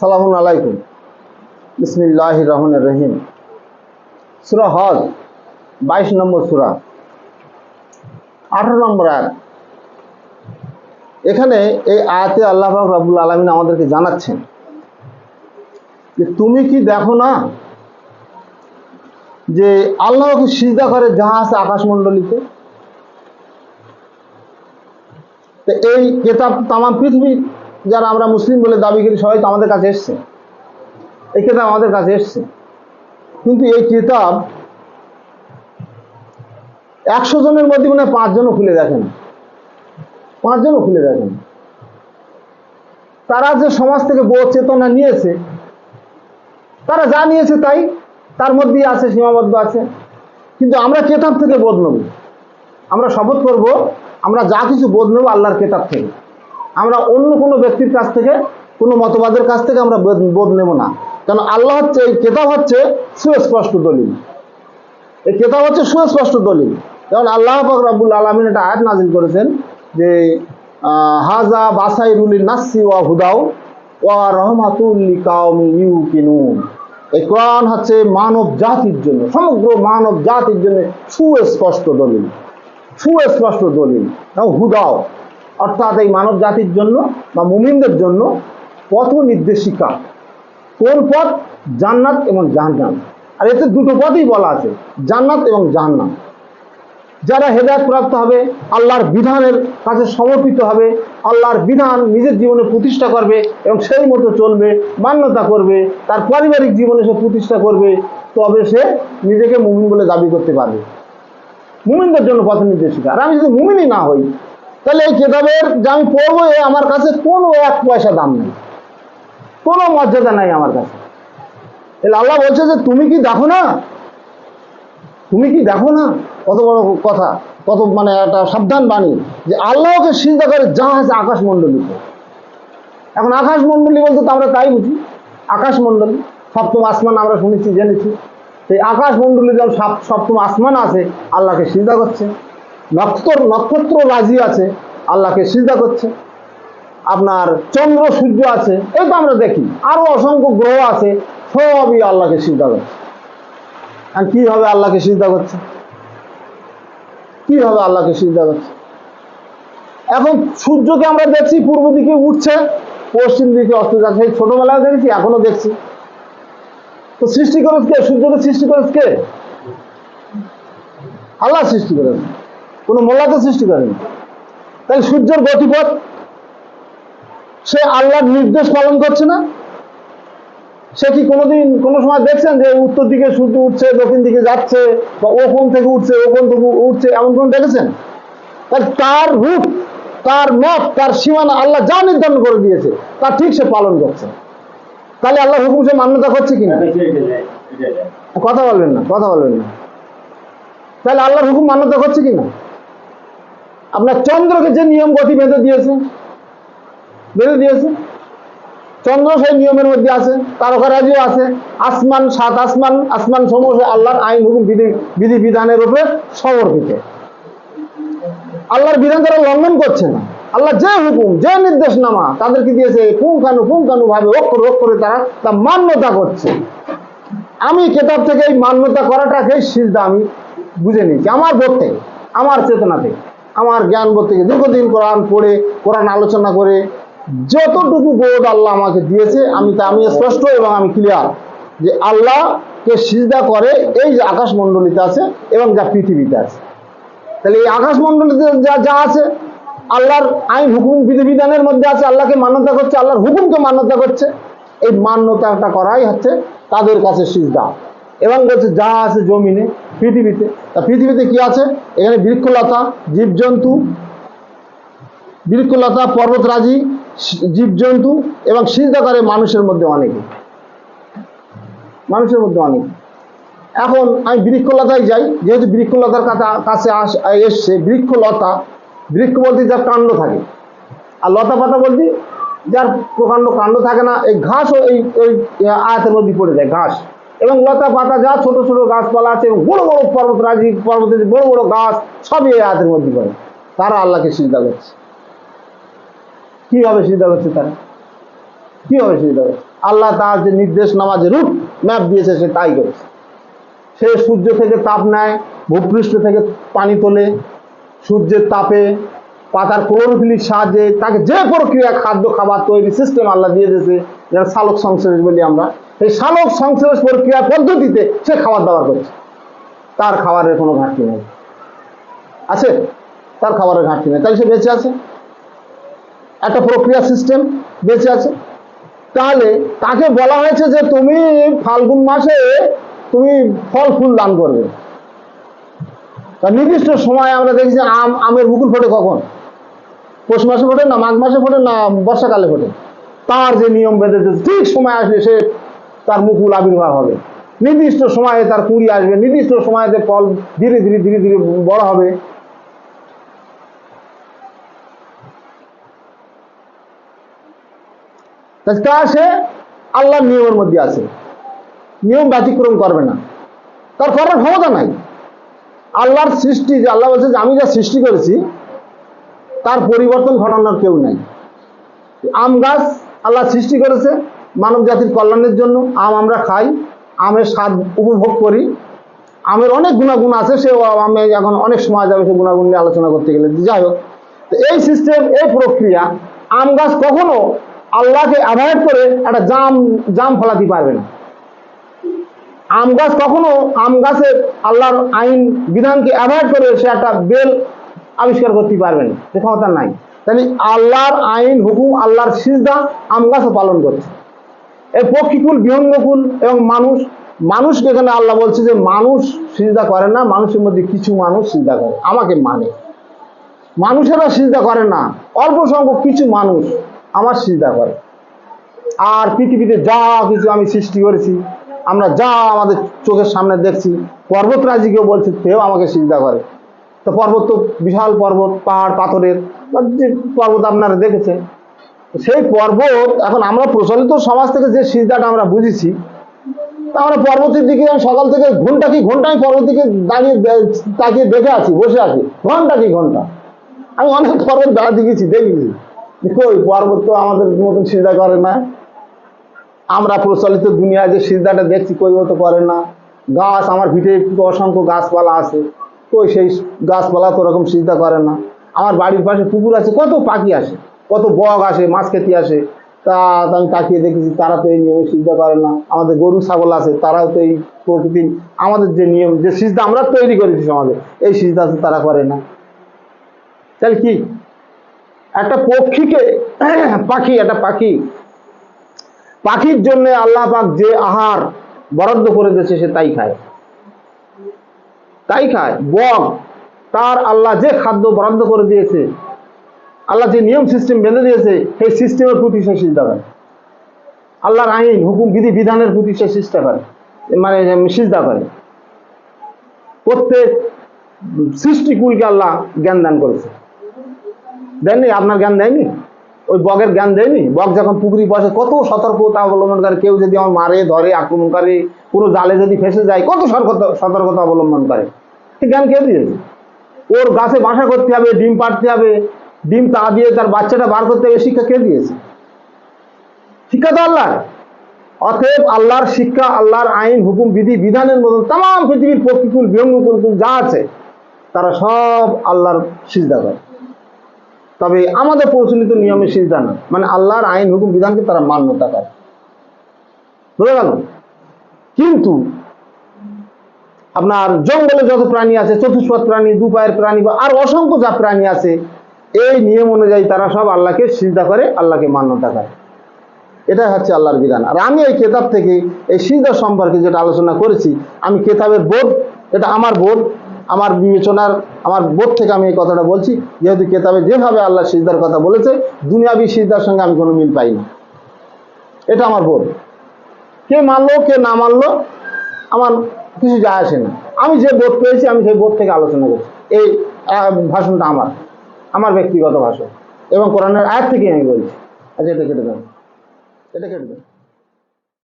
সালামুন আলাইকুম। বিসমিল্লাহ রহমান রহিম। সুরা হজ, বাইশ নম্বর সুরা। আঠারো নম্বর আয়াত। এখানে এই আয়াতে আল্লাহ রাবুল আলমিন আমাদেরকে জানাচ্ছেন যে, তুমি কি দেখো না যে আল্লাহকে সিজদা করে যাহা আছে আকাশমণ্ডলীতে? এই কেতাব তামাম পৃথিবী যারা আমরা মুসলিম বলে দাবি করি, সবাই তো আমাদের কাছে এসছে। এই কেতাব আমাদের কাছে এসছে। কিন্তু এই কেতাব একশো জনের মধ্যে মনে হয় পাঁচজনও খুলে দেখেন। পাঁচজনও খুলে দেখেন। তারা যে সমাজ থেকে বোধ চেতনা নিয়েছে, তারা যা নিয়েছে তাই, তার মধ্যেই আছে, সীমাবদ্ধ আছে। কিন্তু আমরা কেতাব থেকে বোধ নেব। আমরা শপথ করব, আমরা যা কিছু বোধ নেব আল্লাহর কেতাব থেকে। আমরা অন্য কোনো ব্যক্তির কাছ থেকে, কোনো মতবাদের কাছ থেকে আমরা বোধ- নেব না। কেন আল্লাহ হচ্ছে, এই কেতাব হচ্ছে সুস্পষ্ট দলিল। এই কেতাব হচ্ছে সুস্পষ্ট দলিল। যেমন আল্লাহ পাক রাব্বুল আলমিন একটা আয়াত নাজিল করেছেন যে হাজা বাসাইরুলি নাসি ওয়া হুদাও ওয়া রহমাতুল্লি কাউমি ইউকিনুন। এই কোরআন হচ্ছে মানব জাতির জন্য, সমগ্র মানব জাতির জন্য সুস্পষ্ট দলিল। সুস্পষ্ট দলিল। হুদাও অর্থাৎ এই মানব জাতির জন্য বা মুমিনদের জন্য পথ নির্দেশিকা কোন পথ? জান্নাত এবং জাহান্নাম। আর এতে দুটো পথই বলা আছে, জান্নাত এবং জাহান্নাম। যারা হেদায়ত প্রাপ্ত হবে, আল্লাহর বিধানের কাছে সমর্পিত হবে, আল্লাহর বিধান নিজের জীবনে প্রতিষ্ঠা করবে এবং সেই মতো চলবে, মান্যতা করবে, তার পারিবারিক জীবনে সে প্রতিষ্ঠা করবে, তবে সে নিজেকে মুমিন বলে দাবি করতে পারবে। মুমিনদের জন্য পথ নির্দেশিকা আর আমি যদি মুমিনই না হই তাহলে এই কেতাবের যে আমি পড়ব, এ আমার কাছে কোনো এক পয়সা দাম নেই। কোনো মর্যাদা নাই আমার কাছে। তাহলে আল্লাহ বলছে যে, তুমি কি দেখো না? তুমি কি দেখো না? কত বড় কথা, কত মানে একটা সাবধান বাণী যে আল্লাহকে চিন্তা করে যা আছে আকাশমণ্ডলীতে এখন আকাশমণ্ডলী বলতে তো আমরা তাই বুঝি। আকাশমণ্ডলী, সপ্তম আসমান আমরা শুনেছি, জেনেছি। সেই আকাশমণ্ডলী যেমন সপ্তম আসমান আছে, আল্লাহকে চিন্তা করছে। নক্ষত্র নক্ষত্র রাজি আছে, আল্লাহকে সিজদা করছে। আপনার চন্দ্র, সূর্য আছে, এই তো আমরা দেখি। আরও অসংখ্য গ্রহ আছে, সবই আল্লাহকে সিজদা করছে। আর কীভাবে আল্লাহকে সিজদা করছে? কীভাবে আল্লাহকে সিজদা করছে? এখন সূর্যকে আমরা দেখছি, পূর্ব দিকে উঠছে, পশ্চিম দিকে অস্ত যাচ্ছে। এই ছোটবেলায় দেখেছি, এখনও দেখছি। তো সৃষ্টি করেছে কে? সূর্যকে সৃষ্টি করেছে কে? আল্লাহ সৃষ্টি করেন কোনো মোল্লা তো সৃষ্টি করেন। তাই সূর্যের গতিপথ সে আল্লাহর নির্দেশ পালন করছে না। সে কি কোনোদিন কোনো সময় দেখছেন যে উত্তর দিকে সূর্য উঠছে দক্ষিণ দিকে যাচ্ছে বা ও কোন থেকে উঠছে ও কোন থেকে উঠছে এমন কোন দেখেছেন? তাহলে তার রূপ তার মত তার সীমানা আল্লাহ যা নির্ধারণ করে দিয়েছে তা ঠিক সে পালন করছে। তাহলে আল্লাহ হুকুম সে মান্যতা করছে কিনা? কথা বলবেন না কথা বলবেন না। তাহলে আল্লাহর হুকুম মান্যতা করছে কিনা? আপনার চন্দ্রকে যে নিয়ম গতি বেঁধে দিয়েছে বেঁধে দিয়েছে, চন্দ্র সেই নিয়মের মধ্যে আছে তারকারাজিও আছে, আসমান সাত আসমান আসমান সমূহ আল্লাহর আইন, হুকুম, বিধি বিধি, বিধানের উপরে সমর্পিত আল্লাহর বিধান তারা লঙ্ঘন করছে না। আল্লাহ যে হুকুম, যে নির্দেশনামা তাদেরকে দিয়েছে, পুঙ্খানু পুঙ্খানু ভাবে অক্ষর অক্ষরে তারা তা মান্যতা করছে। আমি কেতাব থেকে এই মান্যতা করাটাকেই সিজদা আমি বুঝে নিয়েছি, আমার বোধ থেকে আমার চেতনা থেকে আমার জ্ঞান থেকে দীর্ঘদিন কোরআন পড়ে, কোরআন আলোচনা করে, যতটুকু বোধ আল্লাহ আমাকে দিয়েছে, আমি তা আমি স্পষ্ট এবং আমি ক্লিয়ার যে আল্লাহকে সিজদা করে এই যে আকাশমণ্ডলীতে আছে এবং যা পৃথিবীতে আছে। তাহলে এই আকাশমণ্ডলীতে যা যা আছে, আল্লাহর আইন হুকুম বিধিবিধানের মধ্যে আছে, আল্লাহকে মান্যতা করছে, আল্লাহর হুকুমকে মান্যতা করছে, এই মান্যতাটা করাই হচ্ছে তাদের কাছে সিজদা। এবং বলছে যা আছে জমিনে, পৃথিবীতে। তা পৃথিবীতে কি আছে? এখানে বৃক্ষলতা, জীবজন্তু, বৃক্ষলতা, পর্বতরাজি, জীবজন্তু এবং সিজদা মানুষের মধ্যে অনেকে। মানুষের মধ্যে অনেকে। এখন আমি বৃক্ষলতায় যাই, যেহেতু বৃক্ষলতার কাছে এসছে, বৃক্ষলতা, বৃক্ষ বলতে যার কাণ্ড থাকে। আর লতা পাতা বলতে যার প্রকাণ্ড কাণ্ড থাকে না, এই ঘাসও এই এই আয়াতের মধ্যে পড়ে যায়, ঘাস। এবং লতা পাতা যা ছোট ছোট গাছপালা আছে এবং বড় বড় পর্বতরাজি পর্বতের বড় বড় গাছ, সবই এই আয়াতের মধ্যে পড়ে। তারা আল্লাহকে সিজদা করছে। কীভাবে সিজদা করছে তারা? কীভাবে সিজদা করছে? আল্লাহ তার যে নির্দেশ নামা যে রুট ম্যাপ দিয়েছে, সে তাই করেছে। সে সূর্য থেকে তাপ নেয়, ভূপৃষ্ঠ থেকে পানি তোলে, সূর্যের তাপে পাতার ক্লোরোফিলির সাহায্যে তাকে যে প্রক্রিয়া খাদ্য, খাবার তৈরি সিস্টেম আল্লাহ দিয়ে দিয়েছে যেটা সালোক সংশ্লেষ বলি আমরা। এই সালোক সংশ্লেষ প্রক্রিয়া পদ্ধতিতে সে খাবার দাবার করছে। তার খাবারের কোনো ঘাটতি নেই। আছে? তার খাবারের ঘাটতি নেই। তাহলে সে বেঁচে আছে? একটা প্রক্রিয়া সিস্টেম বেঁচে আছে? তাহলে তাকে বলা হয়েছে যে তুমি ফাল্গুন মাসে তুমি ফল ফুল দান করবে। নির্দিষ্ট সময় আমরা দেখছি আম, আমের মুকুল ফোটে কখন? পৌষ মাসে ফোটে না মাঘ মাসে ফোটে না বর্ষাকালে ফোটে তার যে নিয়ম বেঁধে দিয়েছে, ঠিক সময় আসলে সে তার মুকুল আবির্ভাব হবে। নির্দিষ্ট সময়ে তার কুড়ি আসবে নির্দিষ্ট সময়তে ফল ধীরে ধীরে ধীরে ধীরে বড় হবে। তা সে আল্লাহর নিয়মের মধ্যে আছে। নিয়ম ব্যতিক্রম করবে না। তার করার ক্ষমতা নাই। আল্লাহর সৃষ্টি যে আল্লাহ বলছে যে আমি যা সৃষ্টি করেছি তার পরিবর্তন ঘটানোর কেউ নাই। আম গাছ আল্লাহ সৃষ্টি করেছে মানব জাতির কল্যাণের জন্য। আম আমরা খাই, আমের স্বাদ উপভোগ করি। আমের অনেক গুণাগুণ আছে, সে আমি এখন অনেক সময় যাবে সে গুণাগুণ নিয়ে আলোচনা করতে গেলে। যাই হোক, তো এই সিস্টেম এই প্রক্রিয়া আম গাছ কখনো আল্লাহকে অ্যাভয়েড করে একটা জাম জাম ফলাতে পারবে না। আম গাছ কখনো, আম গাছের আল্লাহর আইন, বিধানকে অ্যাভয়েড করে সে একটা বেল আবিষ্কার করতে পারবে না সে ক্ষমতা নাই। তাহলে আল্লাহর আইন, হুকুম, আল্লাহর সিজদা আম গাছও পালন করছে। এই পক্ষীকুল বিহঙ্গকুল এবং মানুষ মানুষকে এখানে আল্লাহ বলছে যে মানুষ সিজদা করে না, মানুষের মধ্যে কিছু মানুষ সিজদা করে। আমাকে মানে। মানুষেরা সিজদা করে না, অল্প সংখ্যক কিছু মানুষ আমার সিজদা করে। আর পৃথিবীতে যা কিছু আমি সৃষ্টি করেছি, আমরা যা আমাদের চোখের সামনে দেখছি, পর্বতরাজিকেও বলছে, সেও আমাকে সিজদা করে। তো পর্বত তো বিশাল পর্বত, পাহাড়, পাথরের যে পর্বত আপনারা দেখেছেন। সেই পর্বত, এখন আমরা প্রচলিত সমাজ থেকে যে সিজদাটা আমরা বুঝেছি, তা আমরা পর্বতের দিকে সকাল থেকে ঘণ্টা কি ঘণ্টা, আমি পর্বত দিকে দাঁড়িয়ে তাকিয়ে দেখে আছি, বসে আছি। ঘণ্টা কি ঘণ্টা? আমি অনেক পর্বত বেড়াতে গেছি দেখেছি। দেখো ওই পর্বত তো আমাদের মতন সিজদা করে না। আমরা প্রচলিত দুনিয়ায় যে সিজদাটা দেখছি, কই তো করে না। গাছ, আমার ভিটে অসংখ্য গাছপালা আছে। কই সেই গাছপালা তো ওরকম সিজদা করে না। আমার বাড়ির পাশে পুকুর আছে, কত পাখি আসে, কত বক আসে, মাছ খেতে আসে। তা আমি তাকিয়ে দেখেছি, তারা তো এই নিয়মে সিজদা করে না। আমাদের গরু, ছাগল আছে, তারাও তো এই প্রকৃতির আমাদের যে নিয়ম, যে সিজদা আমরা তৈরি করেছি সমাজে, এই সিজদা তো তারা করে না। তাহলে কি? একটা পক্ষীকে, পাখি, একটা পাখি, পাখির জন্য আল্লাহ পাক যে আহার বরাদ্দ করে দিয়েছে, সে তাই খায়। তাই খায়। বক তার আল্লাহ যে খাদ্য বরাদ্দ করে দিয়েছে, আল্লাহ যে নিয়ম সিস্টেম বেঁধে দিয়েছে, সেই সিস্টেমের প্রতি সে সিজদা করে। আল্লাহর আইন, হুকুম, বিধি, বিধানের প্রতি সে সিজদা করে। মানে সিজদা করে। প্রত্যেক সৃষ্টিকুলকে আল্লাহ জ্ঞান দান করেছে। দেননি? আপনার জ্ঞান দেয়নি? ওই বগের জ্ঞান দেয়নি? বক যখন পুকুরি বসে, কত সতর্কতা অবলম্বন করে, কেউ যদি আমার মারে, ধরে আক্রমণ করে কোনো জালে যদি ফেসে যায়, কত সতর্কতা অবলম্বন করে? জ্ঞান কে দিয়েছে? ওর গাছে বাসা করতে হবে, ডিম পাড়তে হবে, ডিম তা দিয়ে তার বাচ্চাটা বার করতে হবে শিক্ষা কে দিয়েছে? শিক্ষা তো আল্লাহ অতএব আল্লাহর শিক্ষা, আল্লাহর আইন, হুকুম, বিধি, বিধানের মতন তাম পৃথিবীর প্রতিকূল বিহঙ্গকুল যা আছে, তারা সব আল্লাহর সিজদা করে। তবে আমাদের প্রচলিত নিয়মে সিজদা না। মানে আল্লাহর আইন হুকুম বিধানকে তারা মান্যতা করে বুঝে গেল? কিন্তু আপনার জঙ্গলে যত প্রাণী আছে, চতুষ্পদ প্রাণী, দু পায়ের প্রাণী বা আর অসংখ্য যা প্রাণী আছে, এই নিয়ম অনুযায়ী তারা সব আল্লাহকে সিজদা করে, আল্লাহকে মান্যতা করে এটাই হচ্ছে আল্লাহর বিধান। আর আমি এই কেতাব থেকে এই সিজদা সম্পর্কে যেটা আলোচনা করেছি, আমি কেতাবের বোধ, এটা আমার বোধ আমার বিবেচনার, আমার বোধ থেকে আমি এই কথাটা বলছি, যেহেতু কেতাবে যেভাবে আল্লাহ সিজদার কথা বলেছে, দুনিয়াবি সিজদার সঙ্গে আমি কোনো মিল পাই না। এটা আমার বোধ। কে মানলো কে না মানলো আমার কিছু যায় আসে না। আমি যে বোধ পেয়েছি, আমি সেই বোধ থেকে আলোচনা করছি। এই ভাষণটা আমার আমার ব্যক্তিগত ভাষণ। এবং কোরআনের আয়াত থেকে আমি বলছি। আচ্ছা এটা কেটে দেন এটা কেটে দেন